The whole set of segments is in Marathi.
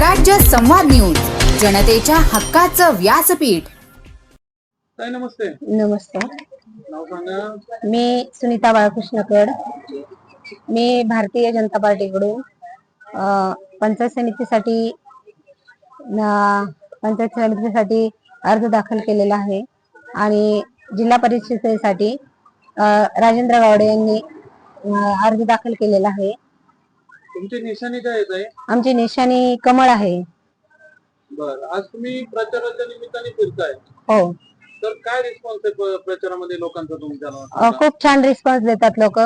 स्वराज्य संवाद न्यूज जनतेच्या हक्काचं व्यासपीठ. ताई नमस्ते. नमस्कार नाव सांगा. मी सुनीता बाळकृष्ण कड मी भारतीय जनता पार्टीकडून अ, पंचायत समितीसाठी न- पंचायत समितीसाठी अर्ज दाखल केलेला आहे आणि जिल्हा परिषदेसाठी अ, राजेंद्र गावडे यांनी अ, अर्ज दाखल केलेला आहे. तुमची निशाणी काय येत आहे आमची निशाणी कमळ आहे. बर आज तुम्ही प्रचाराच्या निमित्ताने फिरताय. हो. तर काय रिस्पॉन्स आहे प- प्रचारामध्ये लोकांचा तुमच्या अ? खूप छान रिस्पॉन्स देतात लोक.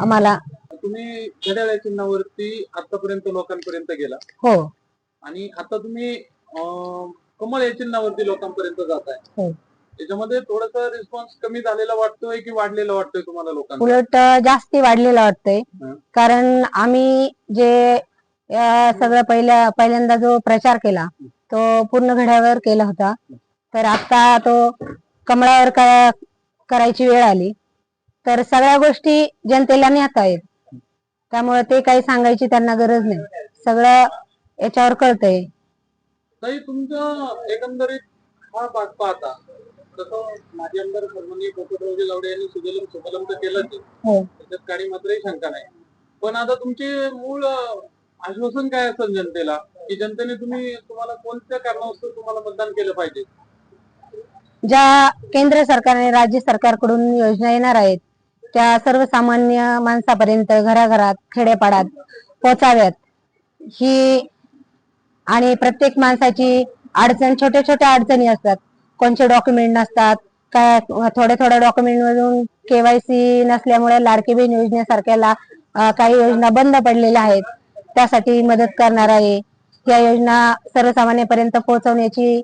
आम्हाला. तुम्ही घड्याळ या चिन्हावरती आतापर्यंत लोकांपर्यंत गेला. हो. आणि आता तुम्ही अं, कमळ या चिन्हावरती लोकांपर्यंत जाताय. हो. त्याच्यामध्ये थोडासा रिस्पॉन्स कमी झालेला वाटतोय की वाढलेला वाटतोय तुम्हाला लोकांना उलट जास्ती वाढलेलं वाटतंय. हं. कारण आम्ही जे अ, सगळं पहिल्या पहिल्यांदा जो प्रचार केला तो पूर्ण घड्यावर केला होता. तर आता तो कमळावर क- करायची वेळ आली. तर सगळ्या गोष्टी जनतेला नेता आहेत. त्यामुळे ते काही सांगायची त्यांना गरज नाही. सगळं याच्यावर कळतंय. ताई तुमचं एकंदरीत हा भाग पाहता. तसं माझे आमदार सन्माननीय पोपटरावजी गावडे यांनी सुजलम सुफलम तर केलंच आहे. हो. त्याच्यात काही मात्रही शंका नाही. पण आता तुमचे मूळ आश्वासन काय असेल जनतेला? की जनतेने तुम्ही तुम्हाला कोणत्या कारणास्तव तुम्हाला मतदान केलं पाहिजे? ज्या केंद्र सरकार आणि राज्य सरकारकडून योजना येणार आहेत त्या सर्वसामान्य माणसापर्यंत घराघरात खेडेपाड्यात पोचाव्यात ही आणि प्रत्येक माणसाची अडचण छोट्या छोट्या अडचणी असतात. कोणते डॉक्युमेंट नसतात काय थोड्या थोड्या डॉक्युमेंट मधून केवायसी नसल्यामुळे लाडकी बहीण योजनेसारख्या ला- अं, काही योजना बंद पडलेल्या आहेत त्यासाठी मदत करणार आहे. या योजना सर्वसामान्यपर्यंत पोहोचवण्याची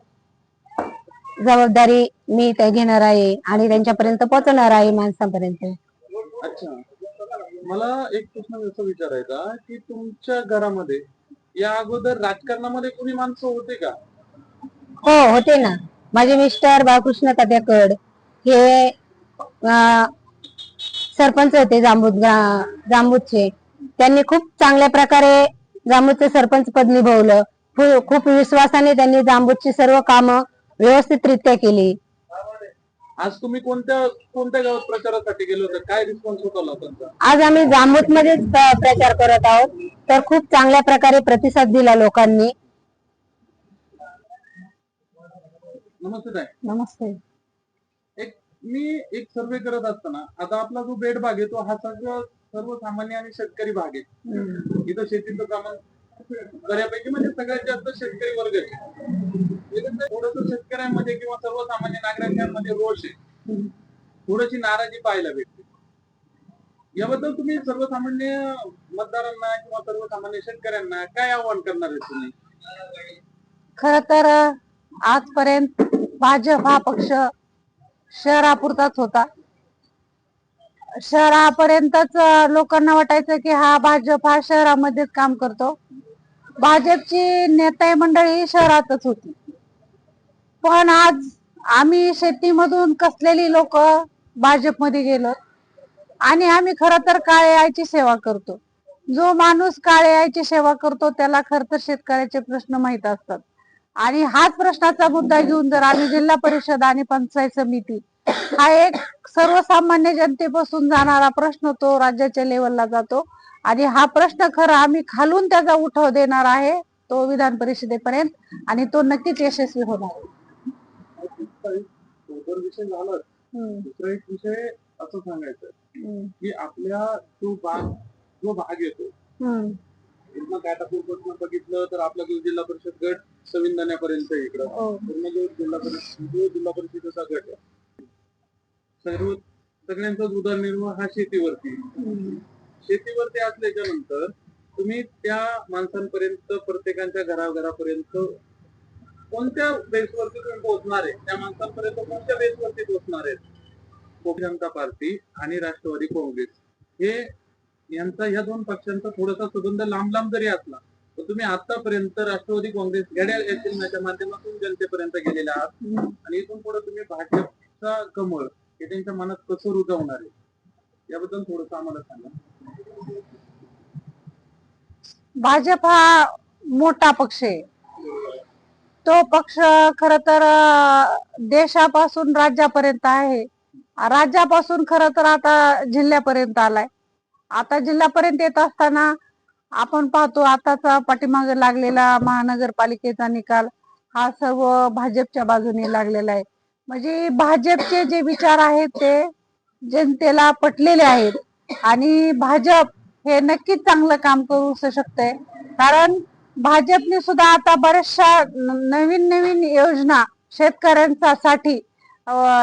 जबाबदारी मी ते घेणार आहे आणि त्यांच्यापर्यंत पोहोचवणार आहे माणसांपर्यंत. अच्छा. मला एक प्रश्न असं विचारायचा की तुमच्या घरामध्ये या अगोदर राजकारणामध्ये कोणी माणसं होते का? हो होते ना. माझे मिस्टर बाळकृष्ण कद्याकड हे सरपंच होते जांबूत जांबूतचे त्यांनी खूप चांगल्या प्रकारे जांबूतचे सरपंच पद निभवलं. खूप विश्वासाने त्यांनी जांबूतची सर्व कामं व्यवस्थितरित्या केली. आज तुम्ही कोणत्या कोणत्या गावात प्रचारासाठी गेले होते? काय रिस्पॉन्स होता लोकांचा? आज आम्ही जांबूत मध्येच प्रचार करत आहोत. तर खूप चांगल्या प्रकारे प्रतिसाद दिला लोकांनी. नमस्ते ताई. नमस्ते. एक मी एक सर्वे करत असताना आता आपला जो बेड भाग आहे तो हा सगळं सर्वसामान्य आणि शेतकरी भाग आहे. इथं शेतीचं प्रमाण बऱ्यापैकी म्हणजे सगळ्यात जास्त शेतकरी वर्ग आहे. थोडस शेतकऱ्यांमध्ये किंवा सर्वसामान्य नागरिकांमध्ये रोष आहे. थोडीशी नाराजी पाहायला भेटते. याबद्दल तुम्ही सर्वसामान्य मतदारांना किंवा सर्वसामान्य शेतकऱ्यांना काय आव्हान करणार आहे तुम्ही? खर तर आजपर्यंत भाजप हा पक्ष शहरापुरताच होता. शहरापर्यंतच लोकांना वाटायचं की हा भाजप हा शहरामध्येच काम करतो. भाजपची नेताई मंडळी शहरातच होती. पण आज आम्ही शेतीमधून कसलेली लोक भाजपमध्ये गेलो आणि आम्ही खर तर काळे आईची सेवा करतो. जो माणूस काळे आईची सेवा करतो त्याला खर तर शेतकऱ्याचे प्रश्न माहीत असतात. आणि हाच प्रश्नाचा मुद्दा घेऊन जर आम्ही जिल्हा परिषद आणि पंचायत समिती हा एक सर्वसामान्य जनतेपासून जाणारा प्रश्न तो राज्याच्या लेवलला जातो. आणि हा प्रश्न खरा आम्ही खालून त्याचा उठाव देणार आहे तो विधान परिषदेपर्यंत आणि तो नक्कीच यशस्वी होणार विषय झालाच हम्म, दुसरा एक विषय असं सांगायचं की आपल्या जो भाग जो भाग येतो पूर्ण काटापूरपासून बघितलं तर आपला जो जिल्हा परिषद गट संविधानापर्यंत इकडं. हो. पूर्ण जो जिल्हा परिषद जो जिल्हा परिषदेचा गट आहे. सर्व सगळ्यांचाच उदरनिर्वाह हा शेतीवरती. शेतीवरती असल्याच्या नंतर तुम्ही त्या माणसांपर्यंत प्रत्येकाच्या घराघरापर्यंत कोणत्या बेसवरती तुम्ही पोहोचणार आहे? त्या माणसांपर्यंत कोणत्या बेसवरती पोहोचणार आहेत? जनता पार्टी आणि राष्ट्रवादी काँग्रेस हे यांचा ह्या दोन पक्षांचा थोडासा संबंध लांब लांब जरी असला तर तुम्ही आतापर्यंत राष्ट्रवादी काँग्रेस घड्याळ या चिन्हाच्या माध्यमातून जनतेपर्यंत गेलेले आहात. आणि इथून पुढे तुम्ही भाजपचा कमळ हे त्यांच्या मनात कसं रुजवणार आहे? याबद्दल थोडस आम्हाला सांगा. भाजप हा मोठा पक्ष आहे. तो पक्ष खर तर देशापासून राज्यापर्यंत आहे. राज्यापासून खर तर आता जिल्ह्यापर्यंत आलाय. आता जिल्हापर्यंत येत असताना आपण पाहतो आताचा पाठीमागे लागलेला महानगरपालिकेचा निकाल हा सर्व भाजपच्या बाजूने लागलेला आहे. म्हणजे भाजपचे जे विचार आहेत ते जनतेला पटलेले आहेत आणि भाजप हे नक्कीच चांगलं काम करू शकते कारण भाजपने सुद्धा आता बऱ्याचशा नवीन नवीन योजना शेतकऱ्यांचा साठी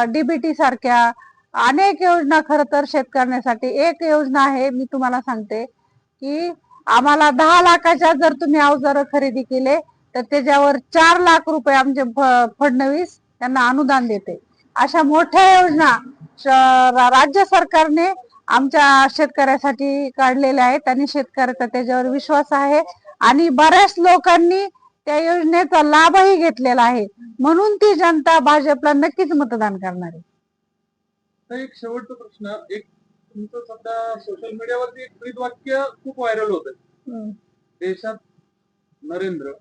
डीबीटी सारख्या अनेक योजना खर तर शेतकऱ्यांसाठी. एक योजना आहे मी तुम्हाला सांगते की आम्हाला दहा लाखाच्या जर तुम्ही अवजार खरेदी केले तर त्याच्यावर चार लाख रुपये आमचे फडणवीस त्यांना अनुदान देते. अशा मोठ्या योजना राज्य सरकारने आमच्या शेतकऱ्यासाठी काढलेल्या आहेत. आणि शेतकऱ्याचा त्याच्यावर विश्वास आहे आणि बऱ्याच लोकांनी त्या योजनेचा लाभही घेतलेला आहे. म्हणून ती जनता भाजपला नक्कीच मतदान करणार आहे. तर एक शेवटचा प्रश्न एक तुमचं सध्या सोशल मीडियावरती एक ब्रीद वाक्य खूप व्हायरल होत देशात नरेंद्र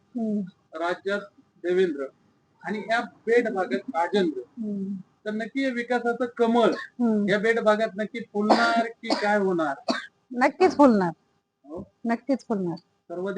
राज्यात देवेंद्र आणि या बेट भागात राजेंद्र तर नक्की विकासाचं कमळ. या बेट भागात नक्की फुलणार की काय होणार? नक्कीच फुलणार. हो? नक्कीच फुलणार. सर्व